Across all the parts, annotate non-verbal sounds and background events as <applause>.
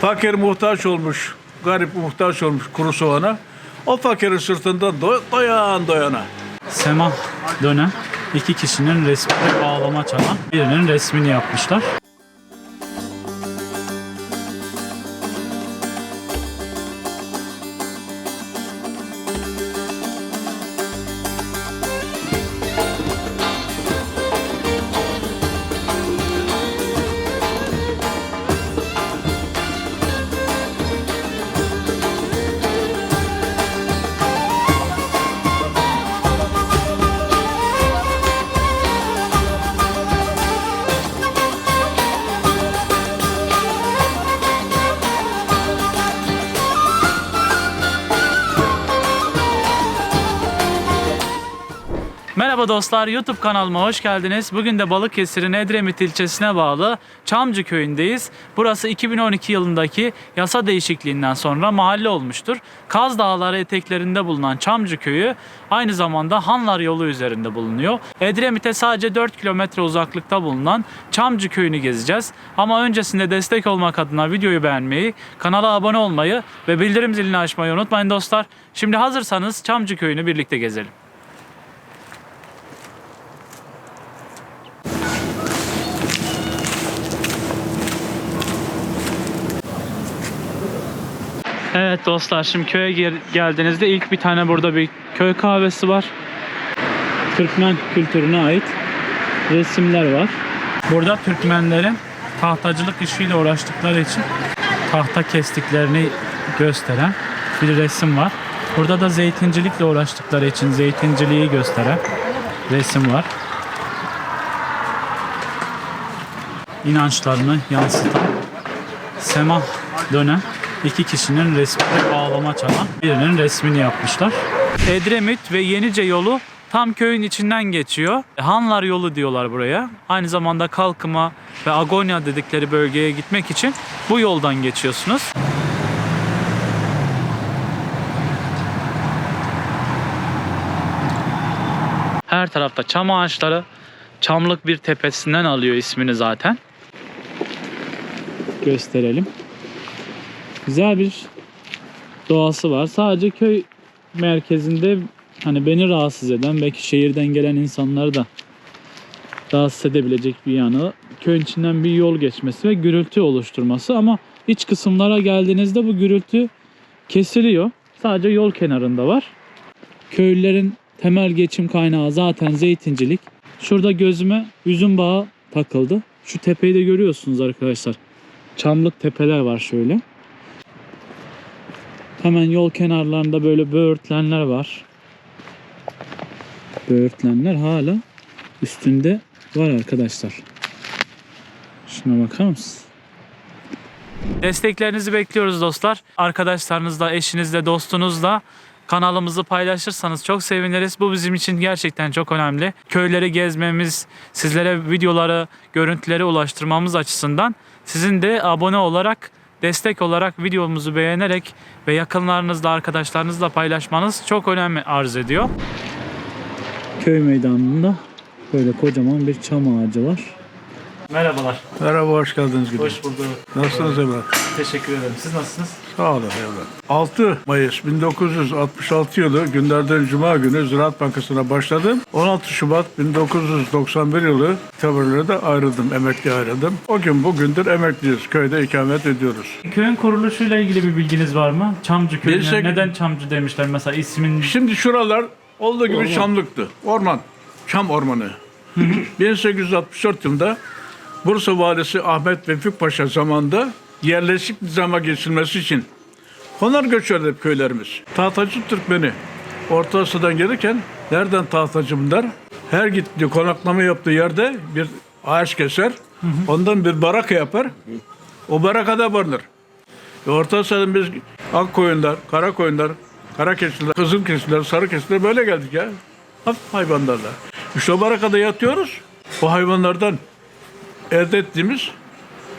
Fakir muhtaç olmuş, garip muhtaç olmuş kuru soğana. O fakirin sırtından do- doyan doyana. Sema dönen iki kişinin resmini bağlama çalan birinin resmini yapmışlar. Merhaba dostlar, YouTube kanalıma hoş geldiniz. Bugün de Balıkesir'in Edremit ilçesine bağlı Çamcı köyündeyiz. Burası 2012 yılındaki yasa değişikliğinden sonra mahalle olmuştur. Kaz Dağları eteklerinde bulunan Çamcı köyü aynı zamanda Hanlar yolu üzerinde bulunuyor. Edremit'e sadece 4 kilometre uzaklıkta bulunan Çamcı köyünü gezeceğiz. Ama öncesinde destek olmak adına videoyu beğenmeyi, kanala abone olmayı ve bildirim zilini açmayı unutmayın dostlar. Şimdi hazırsanız Çamcı köyünü birlikte gezelim. Evet dostlar şimdi köye gel- geldiğinizde ilk bir tane burada bir köy kahvesi var. Türkmen kültürüne ait resimler var. Burada Türkmenlerin tahtacılık işiyle uğraştıkları için tahta kestiklerini gösteren bir resim var. Burada da zeytincilikle uğraştıkları için zeytinciliği gösteren resim var. İnançlarını yansıtan Semah dönen iki kişinin resmini bağlama çalan birinin resmini yapmışlar. Edremit ve Yenice yolu tam köyün içinden geçiyor. Hanlar yolu diyorlar buraya. Aynı zamanda Kalkıma ve Agonya dedikleri bölgeye gitmek için bu yoldan geçiyorsunuz. Her tarafta çam ağaçları. Çamlık bir tepesinden alıyor ismini zaten. Gösterelim güzel bir doğası var. Sadece köy merkezinde hani beni rahatsız eden belki şehirden gelen insanları da rahatsız edebilecek bir yanı köyün içinden bir yol geçmesi ve gürültü oluşturması ama iç kısımlara geldiğinizde bu gürültü kesiliyor. Sadece yol kenarında var. Köylülerin temel geçim kaynağı zaten zeytincilik. Şurada gözüme üzüm bağı takıldı. Şu tepeyi de görüyorsunuz arkadaşlar. Çamlık tepeler var şöyle. Hemen yol kenarlarında böyle böğürtlenler var. Böğürtlenler hala üstünde var arkadaşlar. Şuna bakar mısın? Desteklerinizi bekliyoruz dostlar. Arkadaşlarınızla, eşinizle, dostunuzla kanalımızı paylaşırsanız çok seviniriz. Bu bizim için gerçekten çok önemli. Köyleri gezmemiz, sizlere videoları, görüntüleri ulaştırmamız açısından sizin de abone olarak destek olarak videomuzu beğenerek ve yakınlarınızla, arkadaşlarınızla paylaşmanız çok önemli arz ediyor. Köy meydanında böyle kocaman bir çam ağacı var. Merhabalar. Merhaba, hoş geldiniz. Hoş bulduk. Nasılsınız evlat? Teşekkür ederim. Siz nasılsınız? Sağ olun evlat. 6 Mayıs 1966 yılı günlerden Cuma günü Ziraat Bankası'na başladım. 16 Şubat 1991 yılı tavırları ayrıldım, emekli ayrıldım. O gün bugündür emekliyiz, köyde ikamet ediyoruz. Köyün kuruluşuyla ilgili bir bilginiz var mı? Çamcı köyüne Bilsek- neden Çamcı demişler mesela ismin Şimdi şuralar olduğu gibi çamlıktı. Orman, çam ormanı. 1864 yılında Bursa Valisi Ahmet Vefik Paşa zamanında yerleşik nizama geçilmesi için konar göçerdi köylerimiz. Tahtacı Türkmeni Orta Asya'dan gelirken nereden tahtacı bunlar? Her gittiği konaklama yaptığı yerde bir ağaç keser. Ondan bir baraka yapar. O barakada barınır. E, Orta Asya'dan biz ak koyunlar, kara koyunlar, kara keçiler, kızıl keçiler, sarı keçiler böyle geldik ya. Hafif hayvanlarla. İşte o barakada yatıyoruz. O hayvanlardan elde ettiğimiz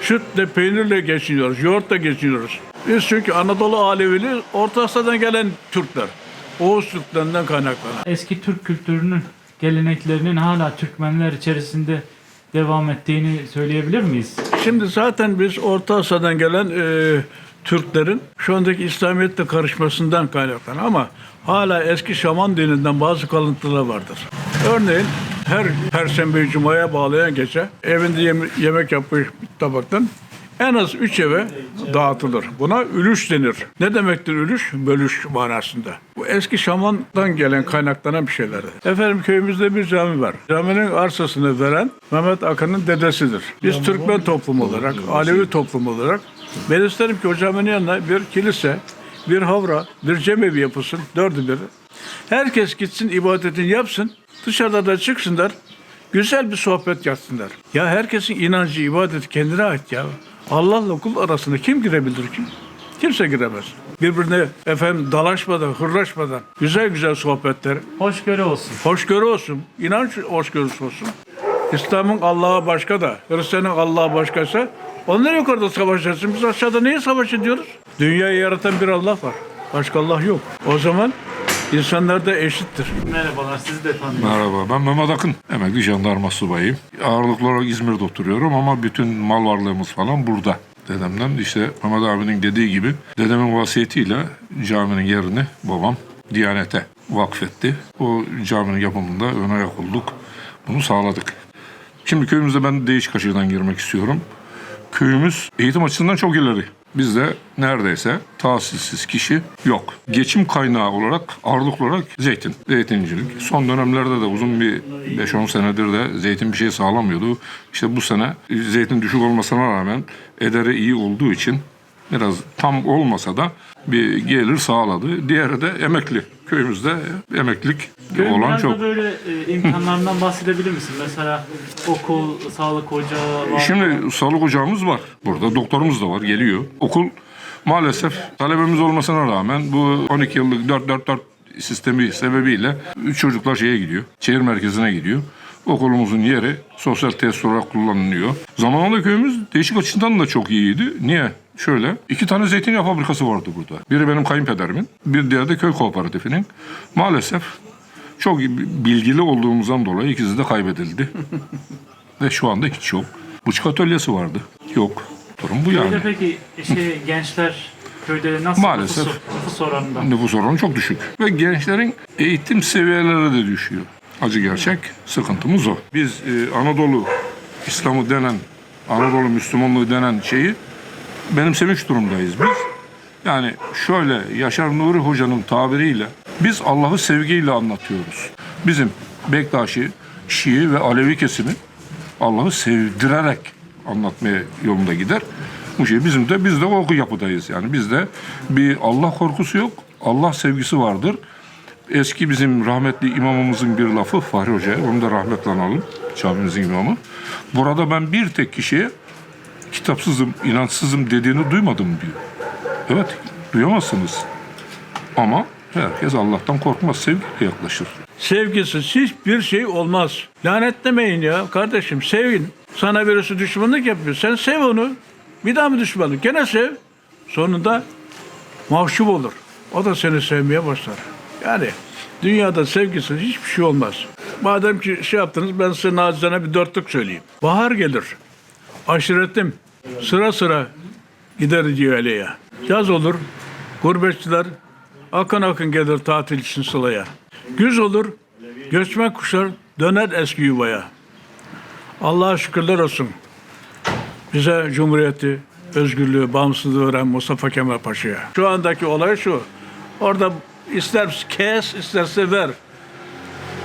sütle, peynirle geçiniyoruz, yoğurtla geçiniyoruz. Biz çünkü Anadolu Alevili Orta Asya'dan gelen Türkler. Oğuz Türklerinden kaynaklanan. eski Türk kültürünün geleneklerinin hala Türkmenler içerisinde devam ettiğini söyleyebilir miyiz? Şimdi zaten biz Orta Asya'dan gelen e, Türklerin şu andaki İslamiyet'le karışmasından kaynaklanır ama hala eski şaman dininden bazı kalıntılar vardır. Örneğin her perşembe cumaya bağlayan gece evinde yeme- yemek yapmış bir tabaktan en az üç eve dağıtılır. Buna ülüş denir. Ne demektir ülüş? Bölüş manasında. Bu eski şamandan gelen kaynaklanan bir şeyler. Efendim köyümüzde bir cami var. Caminin arsasını veren Mehmet Akın'ın dedesidir. Biz Türkmen toplumu olarak, Alevi toplumu olarak ben isterim ki o caminin yanına bir kilise, bir havra, bir cemevi yapılsın. Dördü bir. Herkes gitsin ibadetini yapsın. Dışarıda da çıksınlar. Güzel bir sohbet yapsınlar. Ya herkesin inancı, ibadeti kendine ait ya. Allah'la kul arasında kim girebilir ki? Kimse giremez. Birbirine efendim dalaşmadan, hırlaşmadan, güzel güzel sohbetler, Hoşgörü olsun. hoşgörü olsun, inanç hoşgörüsü olsun. İslam'ın Allah'a başka da, Hristiyan'ın Allah'a başkaysa onlar yukarıda savaşacaksın. Biz aşağıda niye savaş ediyoruz? Dünyayı yaratan bir Allah var. Başka Allah yok. O zaman insanlar da eşittir. Merhabalar sizi de tanıyorum. Merhaba ben Mehmet Akın. Emekli jandarma subayıyım. Ağırlıklı olarak İzmir'de oturuyorum ama bütün mal varlığımız falan burada. Dedemden işte Mehmet abinin dediği gibi dedemin vasiyetiyle caminin yerini babam Diyanet'e vakfetti. O caminin yapımında ön ayak olduk. Bunu sağladık. Şimdi köyümüzde ben değişik açıdan girmek istiyorum. Köyümüz eğitim açısından çok ileri. Bizde neredeyse tahsilsiz kişi yok. Geçim kaynağı olarak ağırlıklı olarak zeytin, zeytincilik. Son dönemlerde de uzun bir 5-10 senedir de zeytin bir şey sağlamıyordu. İşte bu sene zeytin düşük olmasına rağmen ederi iyi olduğu için biraz tam olmasa da bir gelir sağladı. Diğeri de emekli. Köyümüzde emeklilik Köyün olan biraz çok. da böyle e, imkanlarından bahsedebilir misin? Mesela okul, sağlık ocağı var. mı? Şimdi sağlık ocağımız var. Burada doktorumuz da var geliyor. Okul maalesef talebemiz olmasına rağmen bu 12 yıllık 4-4-4 sistemi sebebiyle çocuklar şeye gidiyor. Şehir merkezine gidiyor. Okulumuzun yeri sosyal tesis olarak kullanılıyor. Zamanında köyümüz değişik açıdan da çok iyiydi. Niye? Şöyle, iki tane zeytinyağı fabrikası vardı burada. Biri benim kayınpederimin, bir diğeri de köy kooperatifinin. Maalesef çok bilgili olduğumuzdan dolayı ikisi de kaybedildi. <laughs> Ve şu anda hiç yok. Buçuk atölyesi vardı. Yok. Durum bu yani. Köyde peki şey, <laughs> gençler köyde nasıl Maalesef. nüfus, nüfus oranında? Nüfus oranı çok düşük. Ve gençlerin eğitim seviyeleri de düşüyor. Acı gerçek, sıkıntımız o. Biz e, Anadolu İslamı denen, Anadolu Müslümanlığı denen şeyi benimsemiş durumdayız biz. Yani şöyle Yaşar Nuri Hoca'nın tabiriyle biz Allah'ı sevgiyle anlatıyoruz. Bizim Bektaşi, Şii ve Alevi kesimi Allah'ı sevdirerek anlatmaya yolunda gider. Bu şey bizim de biz de o yapıdayız yani bizde bir Allah korkusu yok, Allah sevgisi vardır. Eski bizim rahmetli imamımızın bir lafı Fahri Hoca'ya, onu da rahmetle analım, camimizin imamı. Burada ben bir tek kişiye kitapsızım, inançsızım dediğini duymadım diyor. Evet, duyamazsınız. Ama herkes Allah'tan korkmaz, sevgiyle yaklaşır. Sevgisiz hiçbir şey olmaz. Lanetlemeyin ya kardeşim sevin. Sana birisi düşmanlık yapıyor. Sen sev onu. Bir daha mı düşmanlık? Gene sev. Sonunda mahcup olur. O da seni sevmeye başlar. Yani dünyada sevgisiz hiçbir şey olmaz. Madem ki şey yaptınız ben size nacizane bir dörtlük söyleyeyim. Bahar gelir. Aşiretim sıra sıra gider Ali'ye. Yaz olur. Gurbetçiler akın akın gelir tatil için sılaya. Güz olur. Göçmen kuşlar döner eski yuvaya. Allah'a şükürler olsun. Bize Cumhuriyeti, özgürlüğü, bağımsızlığı veren Mustafa Kemal Paşa'ya. Şu andaki olay şu. Orada ister kes, isterse ver.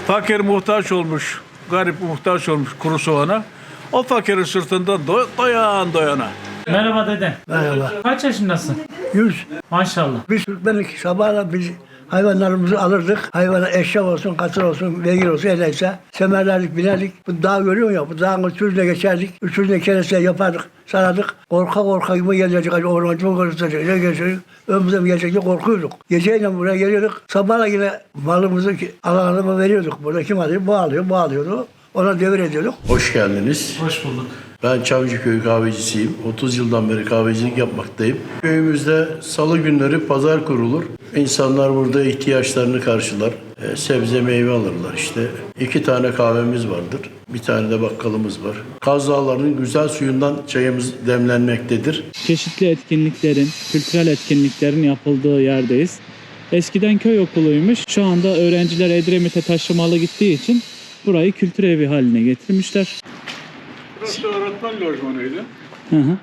Fakir muhtaç olmuş, garip muhtaç olmuş kuru soğana. O fakirin sırtından do- doyan doyana. Merhaba dede. Merhaba. Kaç yaşındasın? Yüz. Maşallah. Biz Türkmenlik sabahla biz hayvanlarımızı alırdık. Hayvana eşek olsun, katır olsun, beygir olsun neyse. Semerlerdik, binerdik. Bu dağ görüyor ya, bu dağın üçüncüne geçerdik. Üçüncüne kereste yapardık, sarardık. Korka korka gibi gelecek, hani ormancı mı gösterecek, ne geçecek, önümüze mi gelecek diye korkuyorduk. Geceyle buraya geliyorduk. Sabahla yine malımızı ki- alan adama veriyorduk. Burada kim alıyor? Bu alıyor, bu alıyordu. Ona devir ediyorduk. Hoş geldiniz. Hoş bulduk. Ben Çavcıköy kahvecisiyim. 30 yıldan beri kahvecilik yapmaktayım. Köyümüzde salı günleri pazar kurulur. İnsanlar burada ihtiyaçlarını karşılar. E, sebze meyve alırlar işte. İki tane kahvemiz vardır. Bir tane de bakkalımız var. Kaz Dağları'nın güzel suyundan çayımız demlenmektedir. Çeşitli etkinliklerin, kültürel etkinliklerin yapıldığı yerdeyiz. Eskiden köy okuluymuş. Şu anda öğrenciler Edremit'e taşımalı gittiği için burayı kültür evi haline getirmişler. Burası öğretmen lojmanıydı. Hı hı.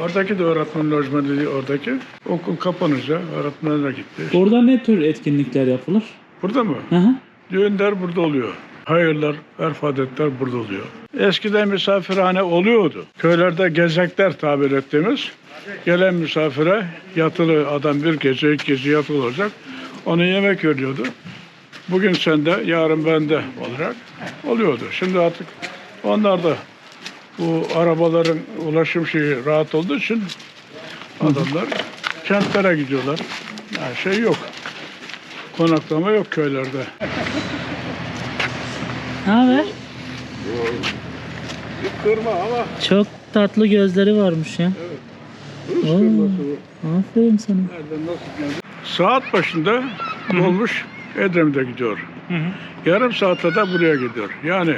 Oradaki de öğretmen lojmanıydı oradaki. Okul kapanınca öğretmenler gitti. Orada ne tür etkinlikler yapılır? Burada mı? Hı hı. Düğünler burada oluyor. Hayırlar, örf adetler burada oluyor. Eskiden misafirhane oluyordu. Köylerde gezekler tabir ettiğimiz. Gelen misafire yatılı adam bir gece, iki gece yatılı olacak. Ona yemek veriyordu. Bugün sende, yarın bende olarak oluyordu. Şimdi artık onlar da bu arabaların ulaşım şeyi rahat olduğu için adamlar kentlere gidiyorlar. Yani şey yok. Konaklama yok köylerde. Ne haber? Kırma ama Çok tatlı gözleri varmış ya. Oo, aferin sana. nereden nasıl geldi? Saat başında dolmuş Edremit'e gidiyor. Yarım saatte de buraya gidiyor. Yani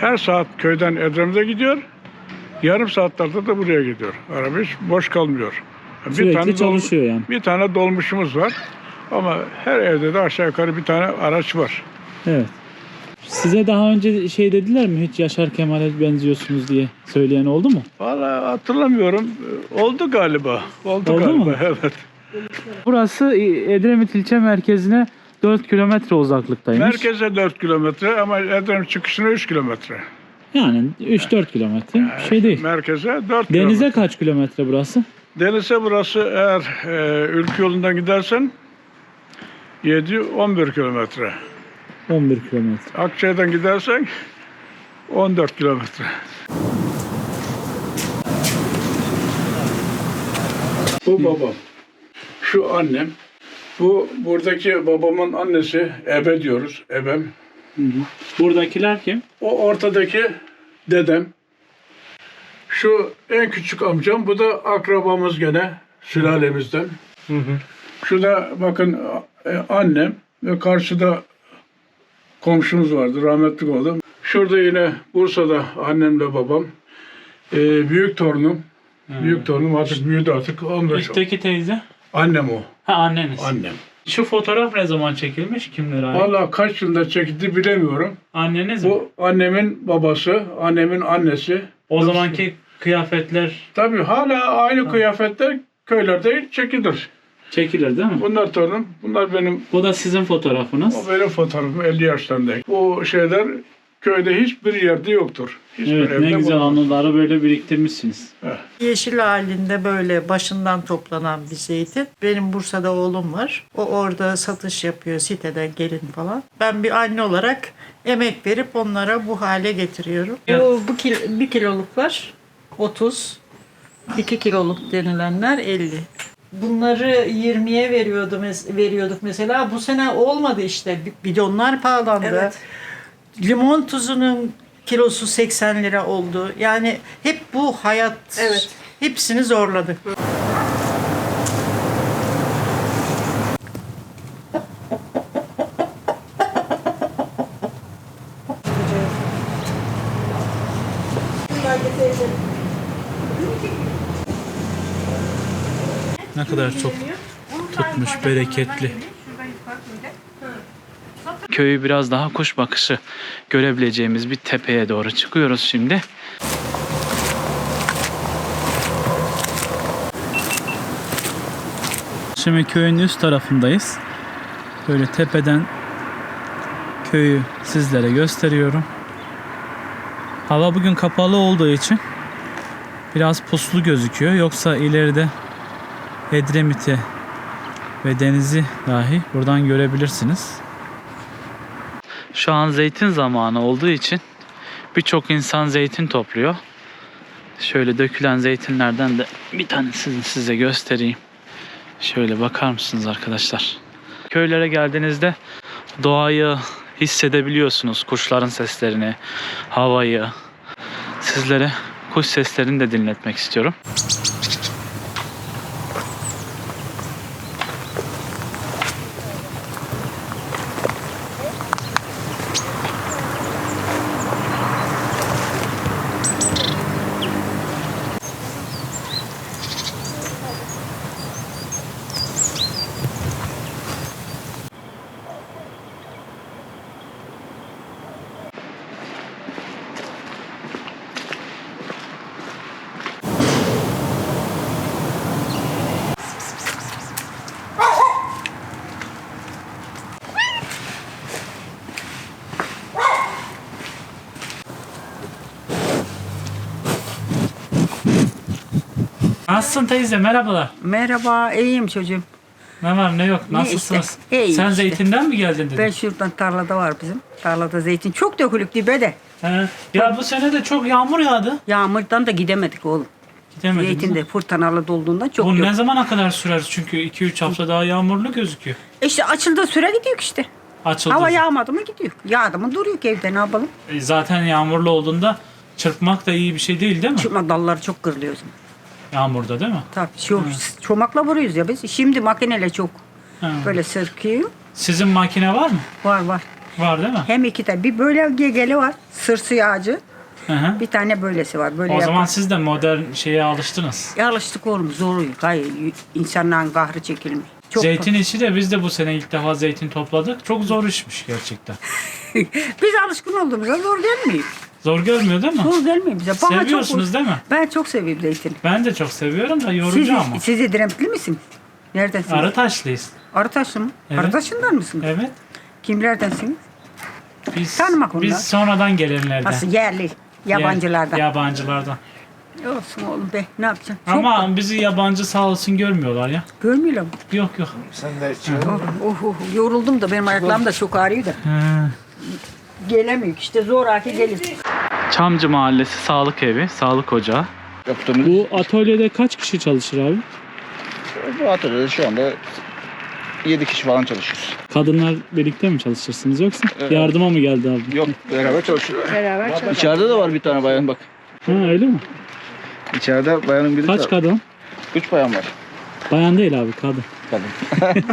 her saat köyden Edremit'e gidiyor. Yarım saatlerde de buraya gidiyor. Araba hiç boş kalmıyor. Sürekli dol- çalışıyor yani. Bir tane dolmuşumuz var. Ama her evde de aşağı yukarı bir tane araç var. Evet. Size daha önce şey dediler mi hiç Yaşar Kemal'e benziyorsunuz diye söyleyen oldu mu? Vallahi hatırlamıyorum. Oldu galiba. Oldu, Oldu galiba. mu? <laughs> Evet. Burası Edremit ilçe merkezine 4 kilometre uzaklıktaymış. Merkeze 4 kilometre ama Edremit çıkışına 3 kilometre. Yani 3-4 kilometre bir şey değil. Merkeze 4 Denize kilometre. kaç kilometre burası? Denize burası eğer e, ülke yolundan gidersen 7-11 kilometre. 11 kilometre. Akçay'dan gidersen 14 kilometre. Bu babam. Şu annem. Bu buradaki babamın annesi Ebe diyoruz. Ebem. Buradakiler kim? O ortadaki dedem. Şu en küçük amcam. Bu da akrabamız gene sülalemizden. Şu da bakın e, annem ve karşıda komşumuz vardı. Rahmetli oldu. Şurada yine Bursa'da annemle babam. E, büyük torunum. Büyük torunum artık büyüdü artık. 15. Üstteki teyze? Annem o. Ha anneniz. Annem. Şu fotoğraf ne zaman çekilmiş? Kimlere ait? Vallahi kaç yılda çekildi bilemiyorum. Anneniz mi? Bu annemin babası, annemin annesi. O zamanki kıyafetler Tabii hala aynı kıyafetler köylerde çekilir. çekilir değil mi? Bunlar torunum, bunlar benim, Bu da sizin fotoğrafınız. o benim fotoğrafım 50 yaşlarındayım. Bu şeyler köyde hiçbir yerde yoktur. Hiçbir Evet evde ne güzel bulunmaz. anıları böyle biriktirmişsiniz. Yeşil halinde böyle başından toplanan bir zeytin. Benim Bursa'da oğlum var. O orada satış yapıyor sitede gelin falan. Ben bir anne olarak emek verip onlara bu hale getiriyorum. Bu, bu kil, bir kiloluklar 30, 2 kiloluk denilenler 50. Bunları 20'ye veriyordu mes- veriyorduk mesela. Bu sene olmadı işte. Bi- Bidonlar pahalandı. Limon tuzunun kilosu 80 lira oldu. Yani hep bu hayat hepsini zorladı. Ne kadar çok tutmuş, bereketli. Köyü biraz daha kuş bakışı görebileceğimiz bir tepeye doğru çıkıyoruz şimdi. Şimdi köyün üst tarafındayız. Böyle tepeden köyü sizlere gösteriyorum. Hava bugün kapalı olduğu için biraz puslu gözüküyor. Yoksa ileride Edremit'i ve denizi dahi buradan görebilirsiniz. Şu an zeytin zamanı olduğu için birçok insan zeytin topluyor. Şöyle dökülen zeytinlerden de bir tanesini size göstereyim. Şöyle bakar mısınız arkadaşlar? Köylere geldiğinizde doğayı hissedebiliyorsunuz. Kuşların seslerini, havayı. Sizlere kuş seslerini de dinletmek istiyorum. Nasılsın teyze? Merhabalar. Merhaba, iyiyim çocuğum. Ne var ne yok? Ne Nasılsınız? işte, iyi Sen işte. zeytinden mi geldin dedin? Ben şuradan tarlada var bizim. Tarlada zeytin çok dökülük dibe de. He. Ya bu sene de çok yağmur yağdı. Yağmurdan da gidemedik oğlum. Gidemediniz Zeytin de fırtınalı dolduğundan çok Bu yok. ne zamana kadar sürer? Çünkü 2-3 hafta daha yağmurlu gözüküyor. İşte açıldığı süre gidiyor işte. Açıldı. Hava yağmadı mı gidiyor. Yağdı mı duruyor ki evde ne yapalım. E, Zaten yağmurlu olduğunda çırpmak da iyi bir şey değil değil mi? Çıkma dalları çok kırılıyor. o zaman. Yağmurda değil mi? Tabii şu çomakla vuruyoruz ya biz. Şimdi makineyle çok Ha. böyle sırkıyor. Sizin makine var mı? Var var. Var değil mi? Hem iki tane. Bir böyle gegeli var. Sırsı yağcı. Hı hı. Bir tane böylesi var. Böyle O zaman siz de modern şeye alıştınız. Ya alıştık oğlum zor oluyor. Hayır insanların kahrı çekilmiyor. Çok Zeytin işi de biz de bu sene ilk defa zeytin topladık. Çok zor işmiş gerçekten. <laughs> Biz alışkın olduğumuzda zor gelmiyor. Zor görmüyor değil mi? Zor gelmiyor bize. Bana Seviyorsunuz çok, değil mi? Ben çok seviyorum zeytini. Ben de çok seviyorum da Siz, yorucu ama. siz İdremtli misiniz? Neredensiniz? Arıtaşlıyız. Arıtaşlı mı? Evet. Arıtaşından mısınız? Evet. Kimlerdensiniz? Biz, Tanımak onlar. biz sonradan gelenlerden. Nasıl yerli, yabancılardan. Ya- yabancılardan. Olsun oğlum be ne yapacaksın? Çok Ama bizi yabancı sağ olsun görmüyorlar ya. görmüyorlar mı? Yok yok. Oh, oh, oh, yoruldum da benim ayaklarım da çok ağrıyor da. Gelemiyor işte zor aki gelir. Çamcı Mahallesi Sağlık Evi, Sağlık Ocağı. Yaptığımız Bu atölyede kaç kişi çalışır abi? bu atölyede şu anda 7 kişi falan çalışıyoruz. Kadınlar birlikte mi çalışırsınız yoksa Evet. yardıma mı geldi abi? Yok beraber çalışıyoruz. İçeride de var bir tane bayan bak. Ha öyle mi? İçeride bayanın biri Kaç kadın? 3 bayan var. Bayan değil abi kadın. Kadın. <laughs>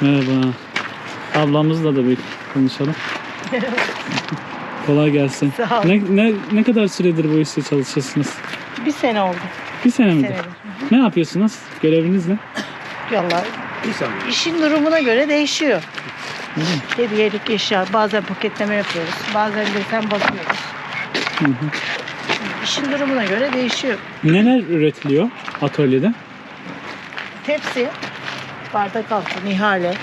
Merhaba. Ablamızla da bir konuşalım. <laughs> Kolay gelsin. Sağ ol. Ne, ne, ne kadar süredir bu işte çalışıyorsunuz? Bir sene oldu. Bir sene mi? Senedir. Ne yapıyorsunuz? Göreviniz ne? Vallahi işin durumuna göre değişiyor. Hediyelik eşya, bazen paketleme yapıyoruz, bazen desen bakıyoruz. İşin durumuna göre değişiyor. Neler üretiliyor atölyede? Tepsi, bardak altı, nihale,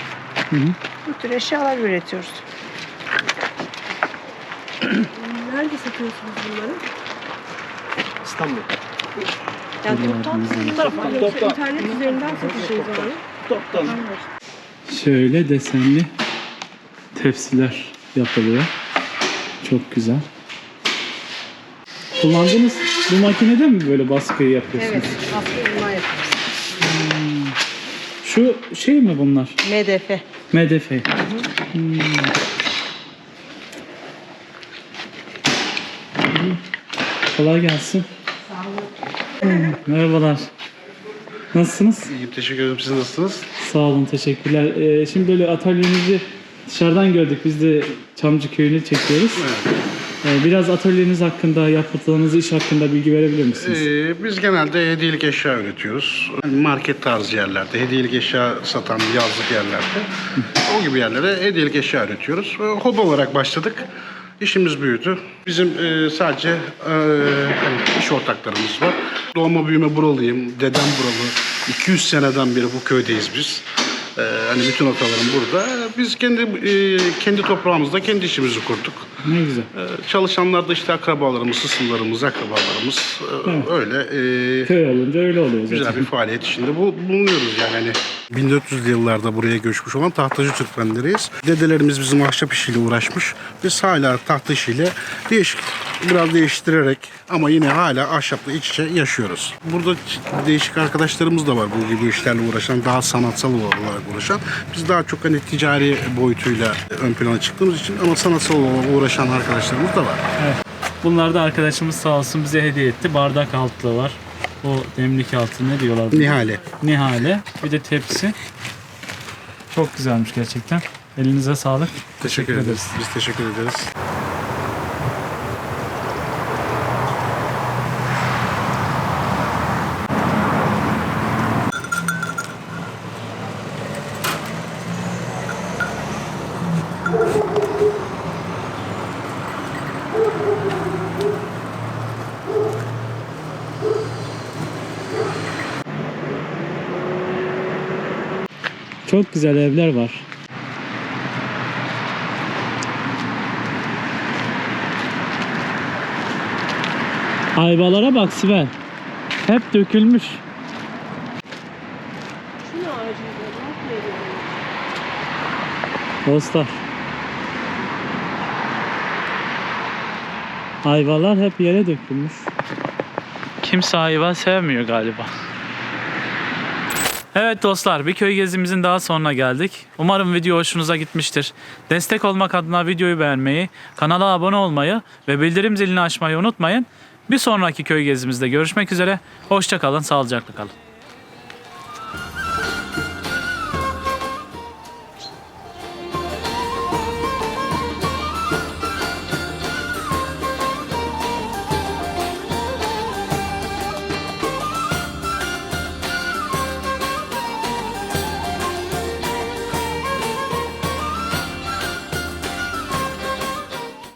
Hı hı. bu tür eşyalar üretiyoruz. <clears throat> Nerede satıyorsunuz bunları? Yani toptan tarafa Yoksa internet üzerinden satıyorsunuz abi. Şöyle desenli tepsiler yapılıyor. Çok güzel. Kullandığınız bu makinede mi böyle baskıyı yapıyorsunuz? Evet, aslında bunlar yapıyoruz. Şu şey mi bunlar? MDF. MDF. Hmm. Kolay gelsin. Sağ olun. Merhabalar. Nasılsınız? İyiyim teşekkür ederim. Siz nasılsınız? Sağ olun, teşekkürler. Ee, şimdi böyle atölyenizi dışarıdan gördük. Biz de Çamcı Köyü'nü çekiyoruz. Ee, biraz atölyeniz hakkında, yaptığınız iş hakkında bilgi verebilir misiniz? Ee, biz genelde hediyelik eşya üretiyoruz. Yani market tarzı yerlerde, hediyelik eşya satan yazlık yerlerde. o gibi yerlere hediyelik eşya üretiyoruz. Ee, hobi olarak başladık. İşimiz büyüdü. Bizim e, sadece e, hani iş ortaklarımız var. Doğma büyüme buralıyım. Dedem buralı. 200 seneden beri bu köydeyiz biz. Ee, hani bütün atalarım burada. Biz kendi e, kendi toprağımızda kendi işimizi kurduk. Ne güzel. Ee, Çalışanlar da işte akrabalarımız, sısımlarımız, akrabalarımız e, Evet. öyle e, Köy olunca öyle oluyor zaten. güzel bir faaliyet içinde bu, bulunuyoruz yani. Hani 1400'lü yıllarda buraya göçmüş olan tahtacı Türkmenleriyiz. Dedelerimiz bizim ahşap işiyle uğraşmış. Biz hala tahta işiyle değişik, biraz değiştirerek ama yine hala ahşapla iç içe yaşıyoruz. Burada değişik arkadaşlarımız da var bu gibi işlerle uğraşan, daha sanatsal olarak uğraşan. Biz daha çok hani ticari boyutuyla ön plana çıktığımız için ama sanatsal olarak uğraşan arkadaşlarımız da var. Bunlar da arkadaşımız sağ olsun bize hediye etti. Bardak altlığı var. O demlik altı ne diyorlar? buna? Nihale. Nihale. Bir de tepsi. Çok güzelmiş gerçekten. Elinize sağlık. Teşekkür ederiz. Biz teşekkür ederiz. Çok güzel evler var. Ayvalara bak Sibel. Hep dökülmüş. Dostlar. Ayvalar hep yere dökülmüş. Kimse ayva sevmiyor galiba. Evet dostlar bir köy gezimizin daha sonuna geldik. Umarım video hoşunuza gitmiştir. Destek olmak adına videoyu beğenmeyi, kanala abone olmayı ve bildirim zilini açmayı unutmayın. Bir sonraki köy gezimizde görüşmek üzere. Hoşçakalın, sağlıcakla kalın.